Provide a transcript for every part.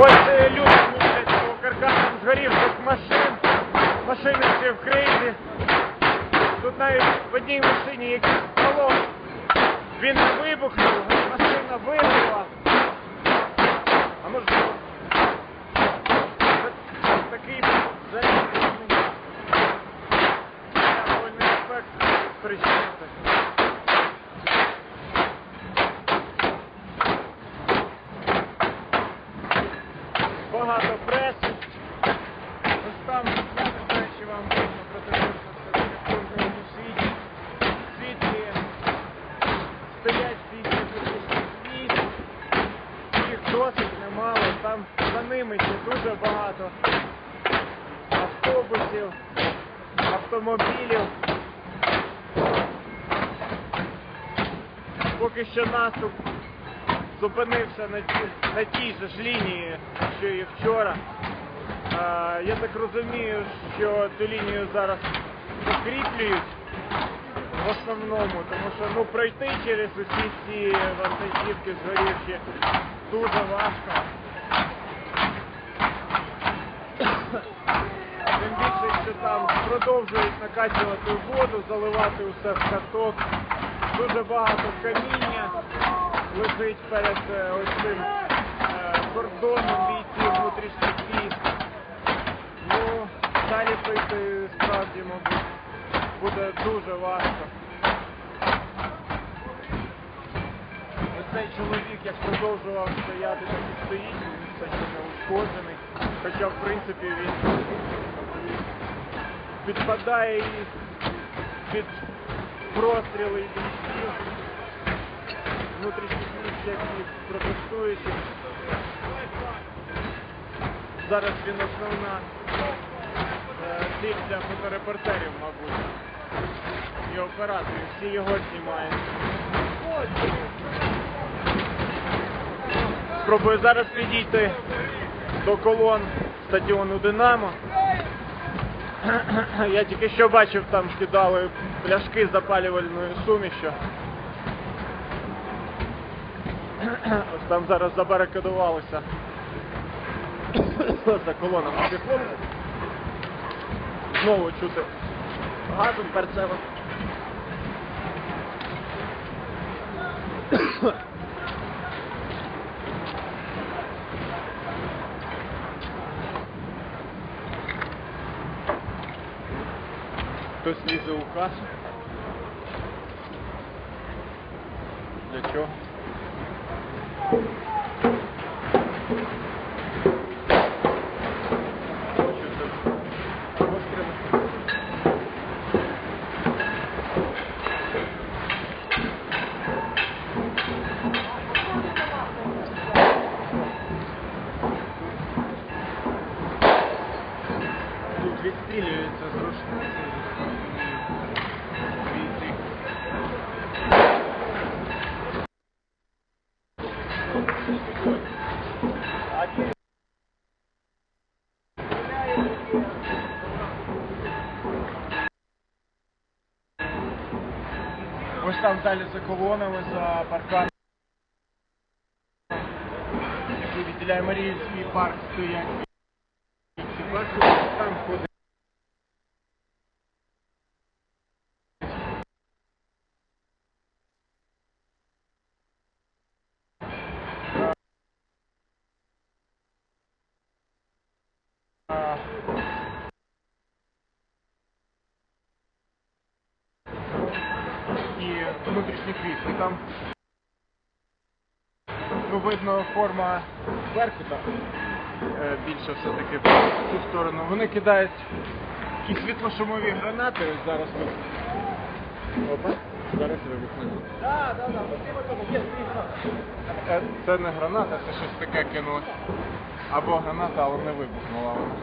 Ось люди мусять по каркасам згорівших машин. Машини всі в кризі. Тут навіть в одній машині якийсь балон. Він вибухнув, машина вибухла. А може та- такий залізний довольний ефект спричинити. Багато преси. Ось там, я не знаю, чи вам видно, проте що в кожному світі. Світлі стоять бійці військ. Їх досить немало. Там за ними ще дуже багато автобусів, автомобілів. Поки що наступ зупинився на, ті, на тій же ж лінії, що і вчора. А, я так розумію, що цю лінію зараз закріплюють в основному, тому що ну, пройти через усі ці вантажівки згорівші дуже важко. Що там продовжують накачувати воду, заливати усе в каток. Дуже багато каміння лежить перед е, ось цим е, кордоном бійців внутрішніх військ. Ну, далі пройти справді, мабуть, буде дуже важко. Цей чоловік, як продовжував стояти, так і стоїть, він все ще не ушкоджений. Хоча, в принципі, він підпадає і під простріли бійців внутрішніх військ, які протестують. Зараз він основна е, ціль для фоторепортерів, мабуть. І операторів. Всі його знімають. Спробую зараз підійти до колон стадіону Динамо. Я тільки що бачив, там кидали пляшки з запалювальною сумішю. Ось там зараз забарикадувалися за колонами піхоти. Знову чути газом перцевим. Хтось лізе у касу. Для Ось там далі за колонами, за парканом, який відділяє Маріїнський парк, стоять. Там ходить. І внутрішніх військ. І там ну, видно форма Беркута е, більше все-таки в цю сторону. Вони кидають такі світлошумові гранати. Ось зараз ми. Опа, зараз вибухне. Е, Це не граната, це щось таке кинулось. Або граната, але не вибухнула вона.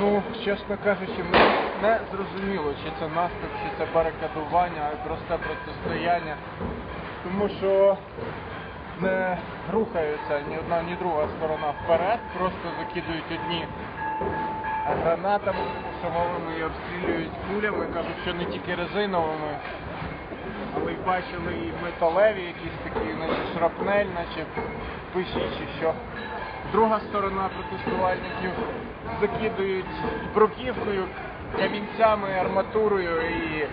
Ну, чесно кажучи, мені не зрозуміло, чи це наступ, чи це барикадування, а просте протистояння. Тому що не рухаються ні одна, ні друга сторона вперед, просто закидують одні гранатами шумовими і обстрілюють кулями. Кажуть, що не тільки резиновими, але й бачили і металеві, якісь такі, наче шрапнель, наче пиші чи що. Друга сторона протестувальників закидують бруківкою, камінцями, арматурою і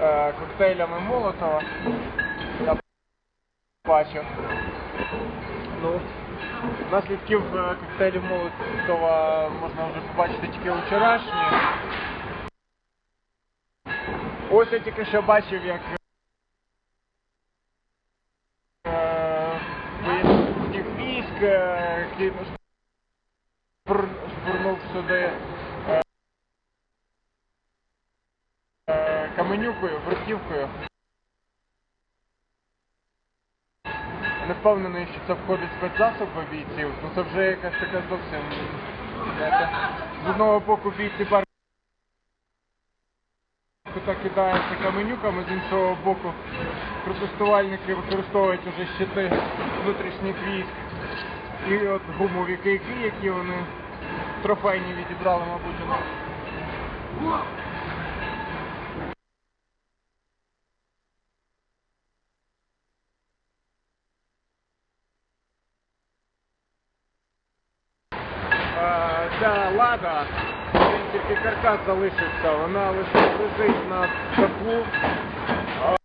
е, коктейлями Молотова. Я бачив. Ну, наслідків е, коктейлів Молотова можна вже побачити тільки вчорашні. Ось я тільки що бачив, як е, воєнних військ кинув, шпурнув сюди е, каменюкою, бруківкою. Не впевнений, що це входить в спецзасоби бійців, ну це вже якась така зовсім. З одного боку бійці бар так кидаються каменюками, з іншого боку протестувальники використовують уже щити внутрішніх військ. І от гумові кийки, які вони трофейні відібрали, мабуть, у нас. Ця лада, один тільки каркас залишився, вона лише лежить на. Е,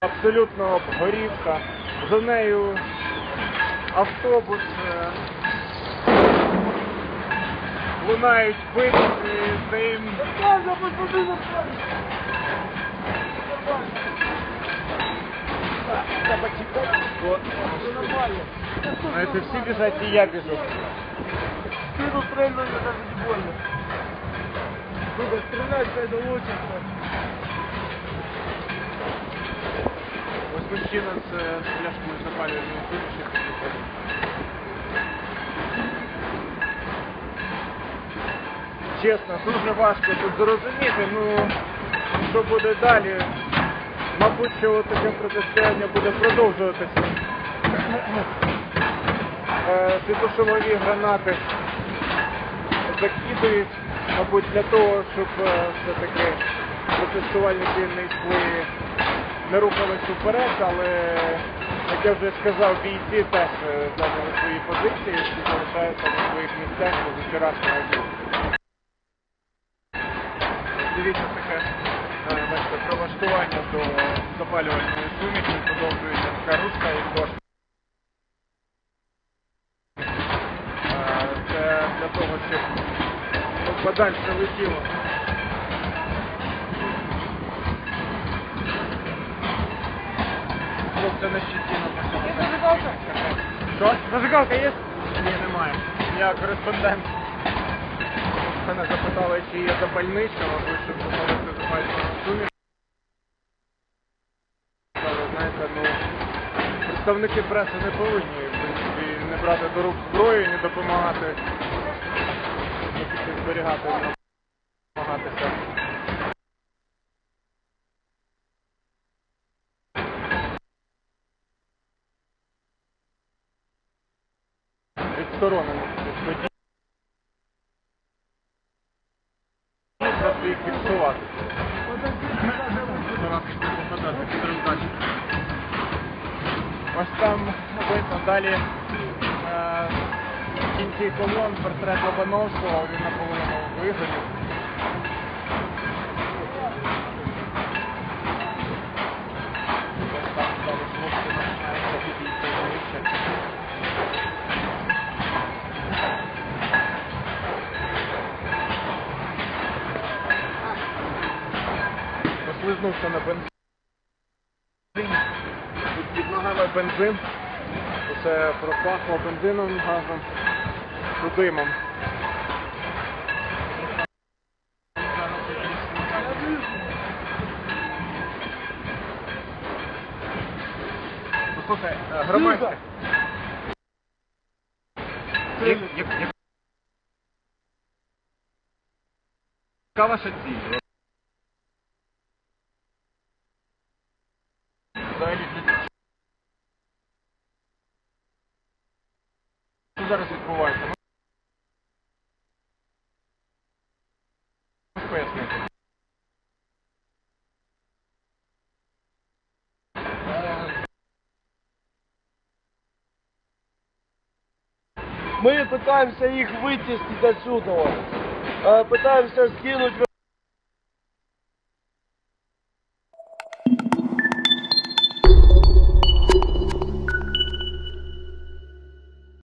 Абсолютно обгорівша. За нею автобус. е, Лунають вибухи, за їм Вот. А это все бежать, и я бежу. Спину стрельну, мне даже не больно. Сука, стрелять это лучше. Ось мужчина з е, з Чесно, дуже важко тут зрозуміти, ну що буде далі. Мабуть, що таке протистояння буде продовжуватися. Е, гранати закидують, мабуть, для того, щоб е, все-таки протестувальники не йшли, не рухались вперед, але, як я вже сказав, бійці теж е, зайняли свої позиції, всі залишаються на своїх місцях з вчорашнього дня. Дивіться таке, е, бачите, прилаштування до запалювальної суміші, подовжується така ручка і дошка. Е, Це для того, щоб ну, подальше летіло. Хлопці на щиті написано. Є зажигалка? Що? Зажигалка є? Ні, немає. Я кореспондент. Мене запитали, чи є запальничка, мабуть, щоб запалити запальну суміш. Але знаєте, ну, представники преси не повинні, в принципі, не брати до рук зброю не допомагати. Не зберігати, не намагатися. Відсторонених Ось там видно далі е, в кінці колон портрет Лобановського, він наполовину вигорів. Ось там далі хлопці намагаються підійти ближче. Послизнувся на бензин. Під ногами бензин. Усе пропахло бензином, газом, димом. Послухай, е, громадське. Як- як- як- Яка ваша ціль? Мы пытаемся их вытеснить отсюда. вот. Э, Пытаемся скинуть